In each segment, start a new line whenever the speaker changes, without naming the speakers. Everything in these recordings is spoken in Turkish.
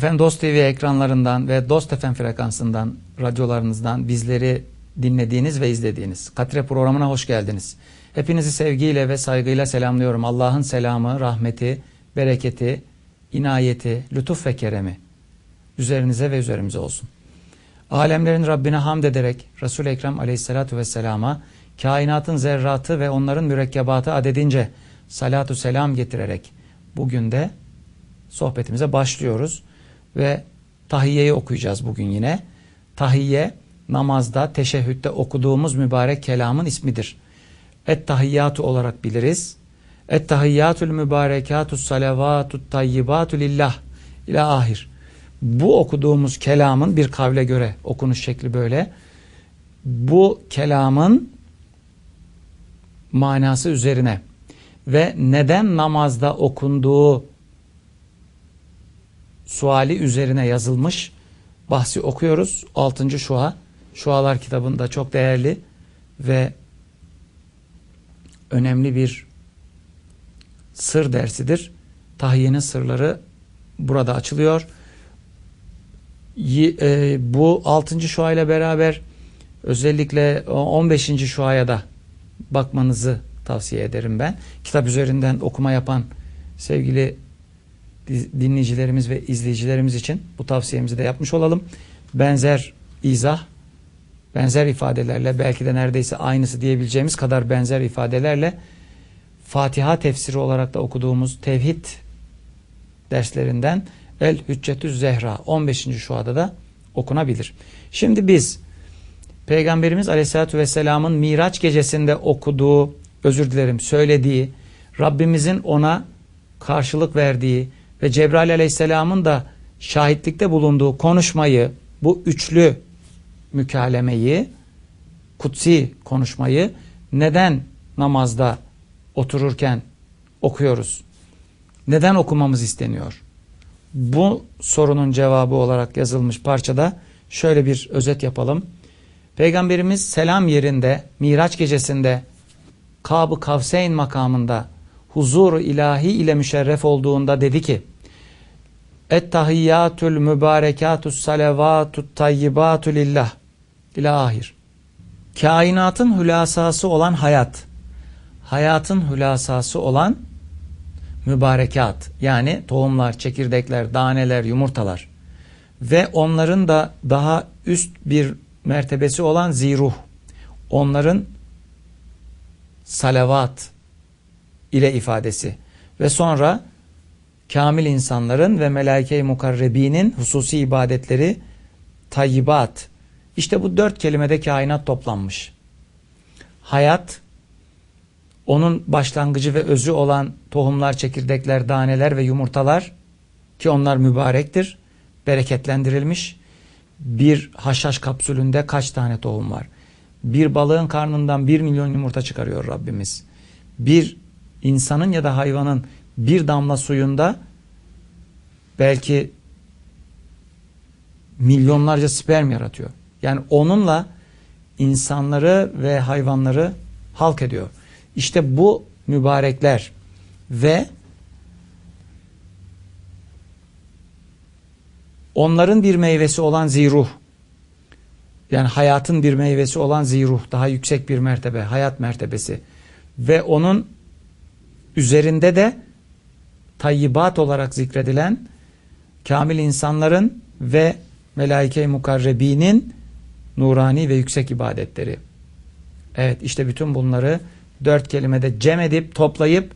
Efendim Dost TV ekranlarından ve Dost FM frekansından, radyolarınızdan bizleri dinlediğiniz ve izlediğiniz Katre programına hoş geldiniz. Hepinizi sevgiyle ve saygıyla selamlıyorum. Allah'ın selamı, rahmeti, bereketi, inayeti, lütuf ve keremi üzerinize ve üzerimize olsun. Alemlerin Rabbine hamd ederek Resul-i Ekrem aleyhissalatu vesselama kainatın zerratı ve onların mürekkebatı adedince salatu selam getirerek bugün de sohbetimize başlıyoruz ve tahiyyeyi okuyacağız bugün yine. Tahiyye namazda, teşehhütte okuduğumuz mübarek kelamın ismidir. Et tahiyyatu olarak biliriz. Et tahiyyatul mübarekatü salavatut tayyibatu lillah ila ahir. Bu okuduğumuz kelamın bir kavle göre okunuş şekli böyle. Bu kelamın manası üzerine ve neden namazda okunduğu suali üzerine yazılmış bahsi okuyoruz. 6. Şua. Şualar kitabında çok değerli ve önemli bir sır dersidir. Tahiyyenin sırları burada açılıyor. E, bu 6. şua ile beraber özellikle 15. şuaya da bakmanızı tavsiye ederim ben. Kitap üzerinden okuma yapan sevgili dinleyicilerimiz ve izleyicilerimiz için bu tavsiyemizi de yapmış olalım. Benzer izah, benzer ifadelerle belki de neredeyse aynısı diyebileceğimiz kadar benzer ifadelerle Fatiha tefsiri olarak da okuduğumuz tevhid derslerinden El Hüccetü Zehra 15. şuada da okunabilir. Şimdi biz Peygamberimiz Aleyhisselatü Vesselam'ın Miraç gecesinde okuduğu, özür dilerim söylediği, Rabbimizin ona karşılık verdiği, ve Cebrail aleyhisselamın da şahitlikte bulunduğu konuşmayı, bu üçlü mükalemeyi, kutsi konuşmayı neden namazda otururken okuyoruz? Neden okumamız isteniyor? Bu sorunun cevabı olarak yazılmış parçada şöyle bir özet yapalım. Peygamberimiz selam yerinde, Miraç gecesinde, Kab-ı Kavseyn makamında huzur ilahi ile müşerref olduğunda dedi ki Ettahiyyatul mübarekatü salavatut tayyibatu lillah ila ahir. Kainatın hülasası olan hayat, hayatın hülasası olan mübarekat yani tohumlar, çekirdekler, daneler, yumurtalar ve onların da daha üst bir mertebesi olan ziruh. Onların salavat ile ifadesi ve sonra kamil insanların ve melaike-i mukarrebinin hususi ibadetleri tayyibat. İşte bu dört kelimede kainat toplanmış. Hayat, onun başlangıcı ve özü olan tohumlar, çekirdekler, daneler ve yumurtalar ki onlar mübarektir, bereketlendirilmiş. Bir haşhaş kapsülünde kaç tane tohum var? Bir balığın karnından bir milyon yumurta çıkarıyor Rabbimiz. Bir insanın ya da hayvanın bir damla suyunda belki milyonlarca sperm yaratıyor. Yani onunla insanları ve hayvanları halk ediyor. İşte bu mübarekler ve onların bir meyvesi olan ziruh yani hayatın bir meyvesi olan ziruh daha yüksek bir mertebe hayat mertebesi ve onun üzerinde de tayyibat olarak zikredilen kamil insanların ve melaike-i mukarrebinin nurani ve yüksek ibadetleri. Evet işte bütün bunları dört kelimede cem edip toplayıp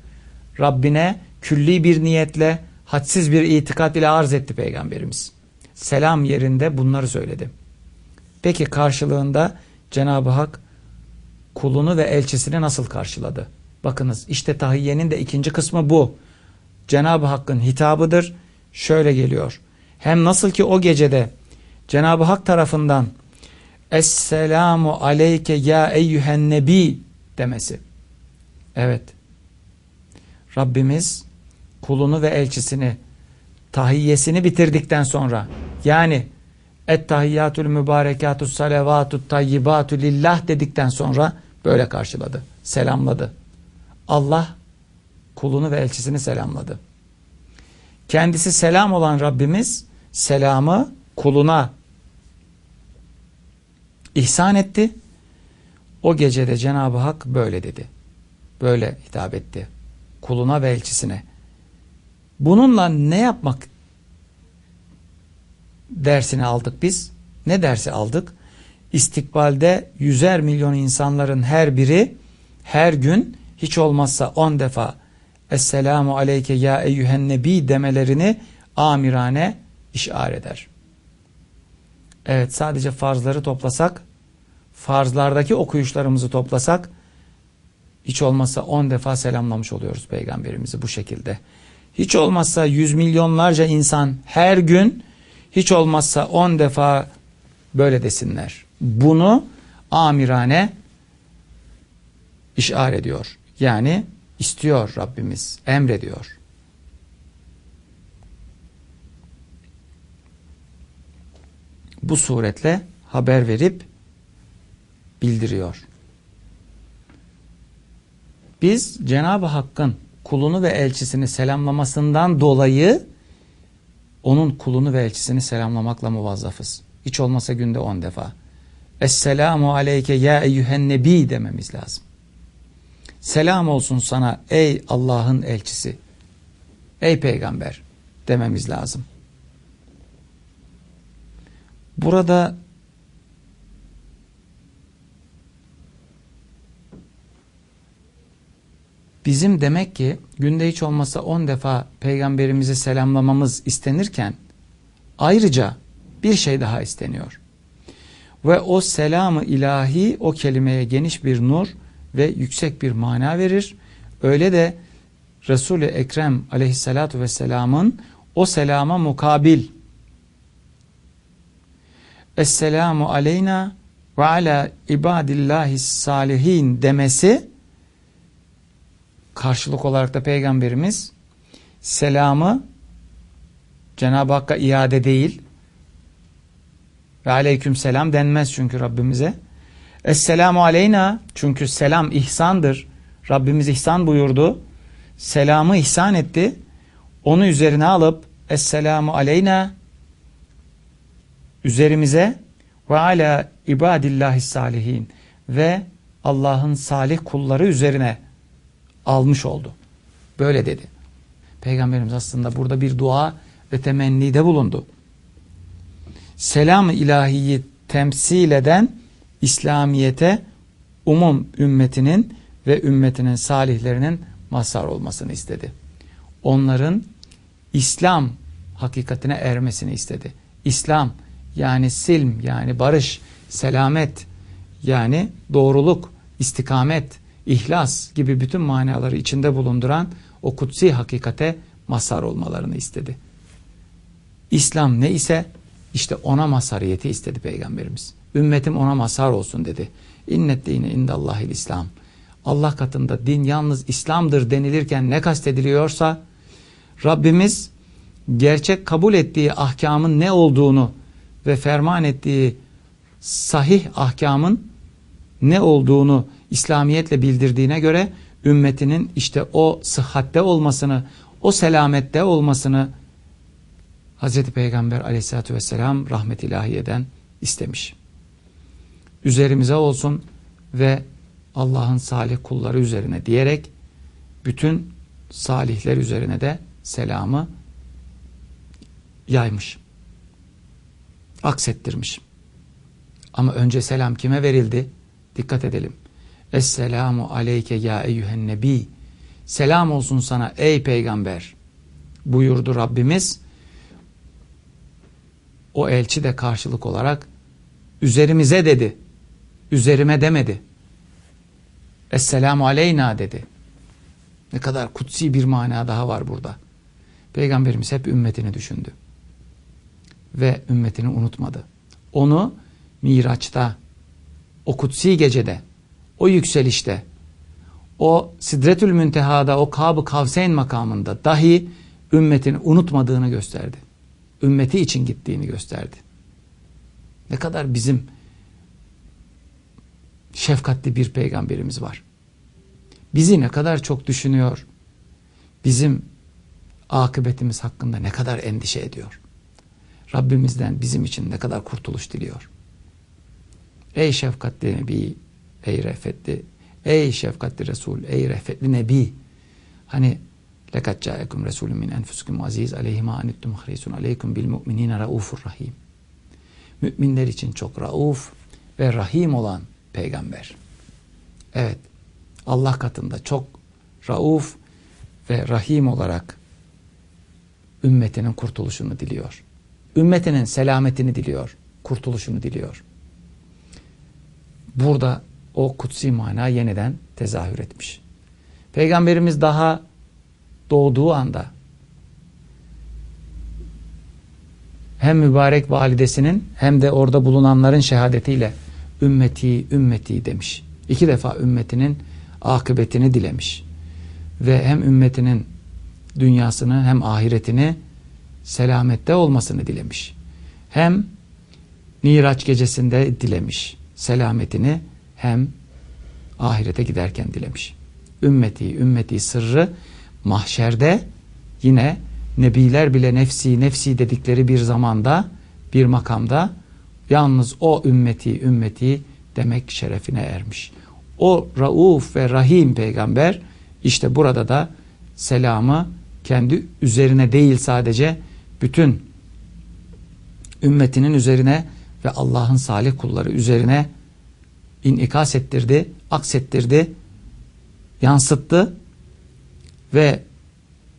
Rabbine külli bir niyetle hadsiz bir itikat ile arz etti Peygamberimiz. Selam yerinde bunları söyledi. Peki karşılığında Cenab-ı Hak kulunu ve elçisini nasıl karşıladı? Bakınız işte tahiyyenin de ikinci kısmı bu. Cenab-ı Hakk'ın hitabıdır. Şöyle geliyor. Hem nasıl ki o gecede Cenab-ı Hak tarafından Esselamu aleyke ya eyyühen nebi demesi. Evet. Rabbimiz kulunu ve elçisini tahiyyesini bitirdikten sonra yani et tahiyyatül mübarekatü salavatü tayyibatü lillah dedikten sonra böyle karşıladı. Selamladı. Allah kulunu ve elçisini selamladı. Kendisi selam olan Rabbimiz selamı kuluna ihsan etti. O gecede Cenab-ı Hak böyle dedi. Böyle hitap etti. Kuluna ve elçisine. Bununla ne yapmak dersini aldık biz? Ne dersi aldık? İstikbalde yüzer milyon insanların her biri her gün hiç olmazsa on defa Esselamu aleyke ya eyyühen nebi demelerini amirane işar eder. Evet sadece farzları toplasak, farzlardaki okuyuşlarımızı toplasak hiç olmazsa 10 defa selamlamış oluyoruz peygamberimizi bu şekilde. Hiç olmazsa yüz milyonlarca insan her gün hiç olmazsa 10 defa böyle desinler. Bunu amirane işar ediyor. Yani istiyor Rabbimiz, emrediyor. Bu suretle haber verip bildiriyor. Biz Cenab-ı Hakk'ın kulunu ve elçisini selamlamasından dolayı onun kulunu ve elçisini selamlamakla muvazzafız. Hiç olmasa günde on defa. Esselamu aleyke ya eyyühen nebi dememiz lazım. Selam olsun sana ey Allah'ın elçisi. Ey peygamber dememiz lazım. Burada bizim demek ki günde hiç olmasa 10 defa peygamberimizi selamlamamız istenirken ayrıca bir şey daha isteniyor. Ve o selamı ilahi o kelimeye geniş bir nur ve yüksek bir mana verir. Öyle de Resul-i Ekrem aleyhissalatu vesselamın o selama mukabil Esselamu aleyna ve ala ibadillahi salihin demesi karşılık olarak da peygamberimiz selamı Cenab-ı Hakk'a iade değil ve aleyküm selam denmez çünkü Rabbimize. Esselamu aleyna çünkü selam ihsandır. Rabbimiz ihsan buyurdu. Selamı ihsan etti. Onu üzerine alıp Esselamu aleyna üzerimize ve ala ibadillahi salihin ve Allah'ın salih kulları üzerine almış oldu. Böyle dedi. Peygamberimiz aslında burada bir dua ve temennide bulundu. Selam-ı ilahiyi temsil eden İslamiyete umum ümmetinin ve ümmetinin salihlerinin mazhar olmasını istedi. Onların İslam hakikatine ermesini istedi. İslam yani silm yani barış, selamet yani doğruluk, istikamet, ihlas gibi bütün manaları içinde bulunduran o kutsi hakikate mazhar olmalarını istedi. İslam ne ise işte ona mazhariyeti istedi Peygamberimiz. Ümmetim ona mazhar olsun dedi. İnnet dini indallahil İslam. Allah katında din yalnız İslam'dır denilirken ne kastediliyorsa Rabbimiz gerçek kabul ettiği ahkamın ne olduğunu ve ferman ettiği sahih ahkamın ne olduğunu İslamiyetle bildirdiğine göre ümmetinin işte o sıhhatte olmasını, o selamette olmasını Hz. Peygamber aleyhissalatü vesselam rahmet ilahiyeden istemiş. Üzerimize olsun ve Allah'ın salih kulları üzerine diyerek bütün salihler üzerine de selamı yaymış. Aksettirmiş. Ama önce selam kime verildi? Dikkat edelim. Esselamu aleyke ya eyyühen nebi. Selam olsun sana ey peygamber. Buyurdu Rabbimiz. O elçi de karşılık olarak üzerimize dedi. Üzerime demedi. Esselamu aleyna dedi. Ne kadar kutsi bir mana daha var burada. Peygamberimiz hep ümmetini düşündü. Ve ümmetini unutmadı. Onu Miraç'ta, o kutsi gecede, o yükselişte, o Sidretül Münteha'da, o Kab-ı Kavseyn makamında dahi ümmetini unutmadığını gösterdi. Ümmeti için gittiğini gösterdi. Ne kadar bizim şefkatli bir peygamberimiz var. Bizi ne kadar çok düşünüyor. Bizim akıbetimiz hakkında ne kadar endişe ediyor. Rabbimizden bizim için ne kadar kurtuluş diliyor. Ey şefkatli Nebi, ey refetli, ey şefkatli Resul, ey refetli Nebi. Hani lekat caekum Resulün min enfusikum aziz aleyhi ma anittum harisun aleykum bil mu'minine raufur rahim. Müminler için çok rauf ve rahim olan peygamber. Evet, Allah katında çok rauf ve rahim olarak ümmetinin kurtuluşunu diliyor. Ümmetinin selametini diliyor, kurtuluşunu diliyor. Burada o kutsi mana yeniden tezahür etmiş. Peygamberimiz daha doğduğu anda hem mübarek validesinin hem de orada bulunanların şehadetiyle ümmeti ümmeti demiş. İki defa ümmetinin akıbetini dilemiş. Ve hem ümmetinin dünyasını hem ahiretini selamette olmasını dilemiş. Hem Miraç gecesinde dilemiş selametini hem ahirete giderken dilemiş. Ümmeti, ümmeti sırrı mahşerde yine nebiler bile nefsi nefsi dedikleri bir zamanda bir makamda yalnız o ümmeti ümmeti demek şerefine ermiş. O Rauf ve Rahim peygamber işte burada da selamı kendi üzerine değil sadece bütün ümmetinin üzerine ve Allah'ın salih kulları üzerine inikas ettirdi, aksettirdi, yansıttı ve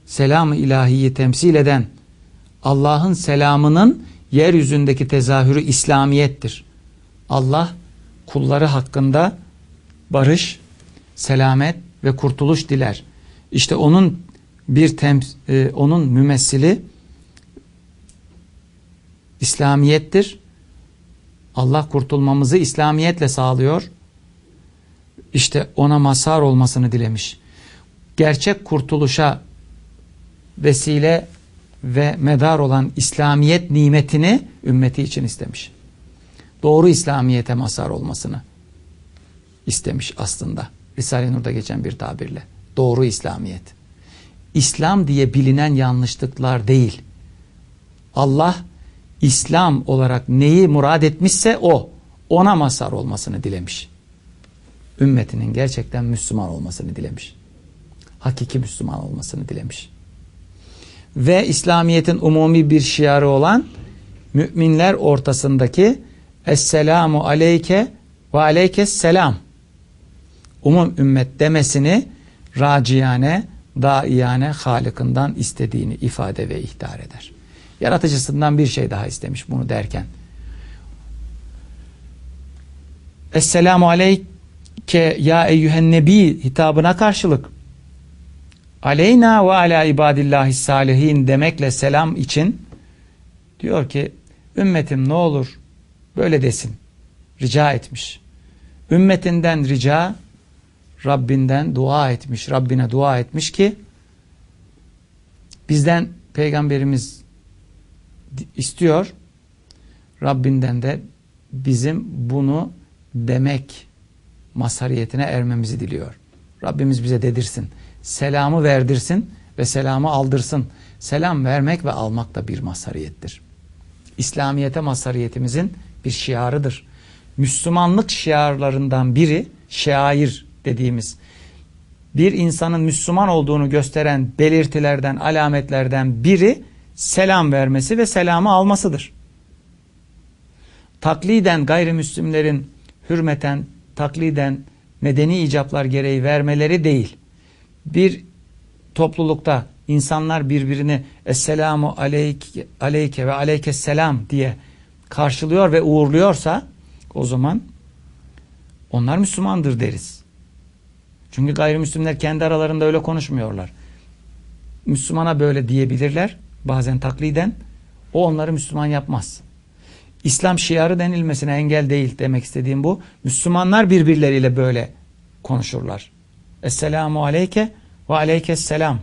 selam-ı ilahiyi temsil eden Allah'ın selamının yeryüzündeki tezahürü İslamiyettir. Allah kulları hakkında barış, selamet ve kurtuluş diler. İşte onun bir tems e, onun mümessili İslamiyettir. Allah kurtulmamızı İslamiyetle sağlıyor. İşte ona mazhar olmasını dilemiş. Gerçek kurtuluşa vesile ve medar olan İslamiyet nimetini ümmeti için istemiş. Doğru İslamiyete mazhar olmasını istemiş aslında. Risale-i Nur'da geçen bir tabirle. Doğru İslamiyet. İslam diye bilinen yanlışlıklar değil. Allah İslam olarak neyi murad etmişse o. Ona mazhar olmasını dilemiş. Ümmetinin gerçekten Müslüman olmasını dilemiş. Hakiki Müslüman olmasını dilemiş. Ve İslamiyet'in umumi bir şiarı olan müminler ortasındaki Esselamu aleyke ve aleykes selam umum ümmet demesini raciyane, daiyane Halık'ından istediğini ifade ve ihtar eder. Yaratıcısından bir şey daha istemiş bunu derken. Esselamu aleyke ya eyyühen nebi hitabına karşılık aleyna ve ala ibadillahi salihin demekle selam için diyor ki ümmetim ne olur böyle desin rica etmiş. Ümmetinden rica Rabbinden dua etmiş, Rabbine dua etmiş ki bizden peygamberimiz istiyor. Rabbinden de bizim bunu demek masariyetine ermemizi diliyor. Rabbimiz bize dedirsin. Selamı verdirsin ve selamı aldırsın. Selam vermek ve almak da bir masariyettir. İslamiyete masariyetimizin bir şiarıdır. Müslümanlık şiarlarından biri şair dediğimiz bir insanın Müslüman olduğunu gösteren belirtilerden, alametlerden biri selam vermesi ve selamı almasıdır. Takliden gayrimüslimlerin hürmeten, takliden medeni icaplar gereği vermeleri değil. Bir toplulukta insanlar birbirini Esselamu aleyke, aleyke ve aleykesselam diye karşılıyor ve uğurluyorsa o zaman onlar Müslümandır deriz. Çünkü gayrimüslimler kendi aralarında öyle konuşmuyorlar. Müslümana böyle diyebilirler bazen takliden. O onları Müslüman yapmaz. İslam şiarı denilmesine engel değil demek istediğim bu. Müslümanlar birbirleriyle böyle konuşurlar. Esselamu aleyke ve aleykes selam.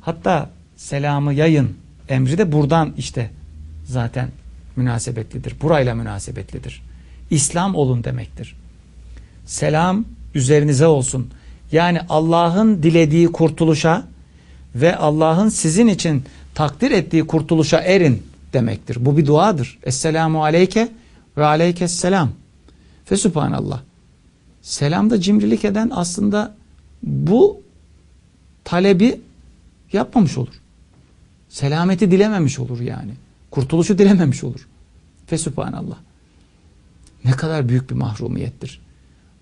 Hatta selamı yayın emri de buradan işte zaten münasebetlidir. Burayla münasebetlidir. İslam olun demektir. Selam üzerinize olsun. Yani Allah'ın dilediği kurtuluşa ve Allah'ın sizin için takdir ettiği kurtuluşa erin demektir. Bu bir duadır. Esselamu aleyke ve aleykesselam. Fe subhanallah. Selamda cimrilik eden aslında bu talebi yapmamış olur. Selameti dilememiş olur yani. Kurtuluşu dilememiş olur. Fe subhanallah. Ne kadar büyük bir mahrumiyettir.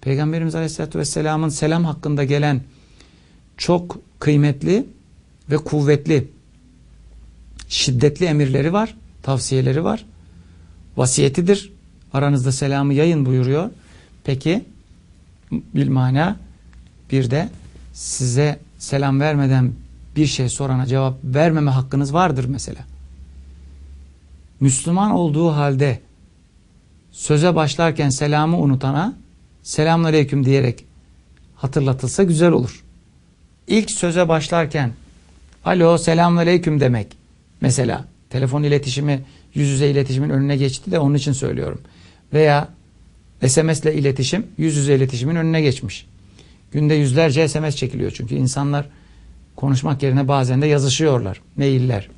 Peygamberimiz Aleyhisselatü Vesselam'ın selam hakkında gelen çok kıymetli ve kuvvetli şiddetli emirleri var, tavsiyeleri var. Vasiyetidir. Aranızda selamı yayın buyuruyor. Peki bilmana bir de size selam vermeden bir şey sorana cevap vermeme hakkınız vardır mesela. Müslüman olduğu halde söze başlarken selamı unutana selamünaleyküm diyerek hatırlatılsa güzel olur. İlk söze başlarken alo selamünaleyküm demek mesela telefon iletişimi yüz yüze iletişimin önüne geçti de onun için söylüyorum. Veya SMS ile iletişim yüz yüze iletişimin önüne geçmiş. Günde yüzlerce SMS çekiliyor çünkü insanlar konuşmak yerine bazen de yazışıyorlar. Mailler.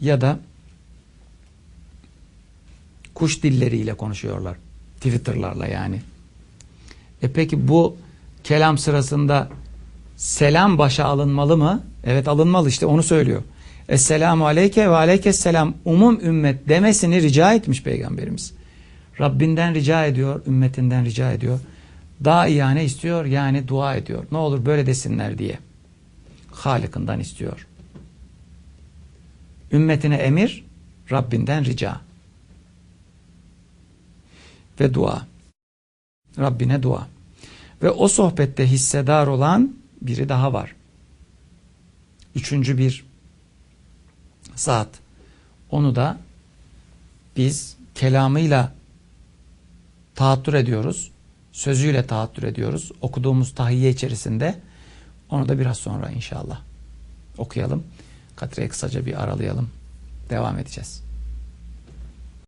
Ya da kuş dilleriyle konuşuyorlar. Twitter'larla yani. E peki bu kelam sırasında selam başa alınmalı mı? Evet alınmalı işte onu söylüyor. Esselamu aleyke ve aleykesselam umum ümmet demesini rica etmiş peygamberimiz. Rabbinden rica ediyor, ümmetinden rica ediyor. Daha iyane istiyor yani dua ediyor. Ne olur böyle desinler diye. Halik'inden istiyor. Ümmetine emir, Rabbinden rica. Ve dua. Rabbine dua. Ve o sohbette hissedar olan biri daha var. Üçüncü bir zat. Onu da biz kelamıyla tahattür ediyoruz. Sözüyle tahattür ediyoruz. Okuduğumuz tahiyye içerisinde onu da biraz sonra inşallah okuyalım. Katre'yi kısaca bir aralayalım. Devam edeceğiz.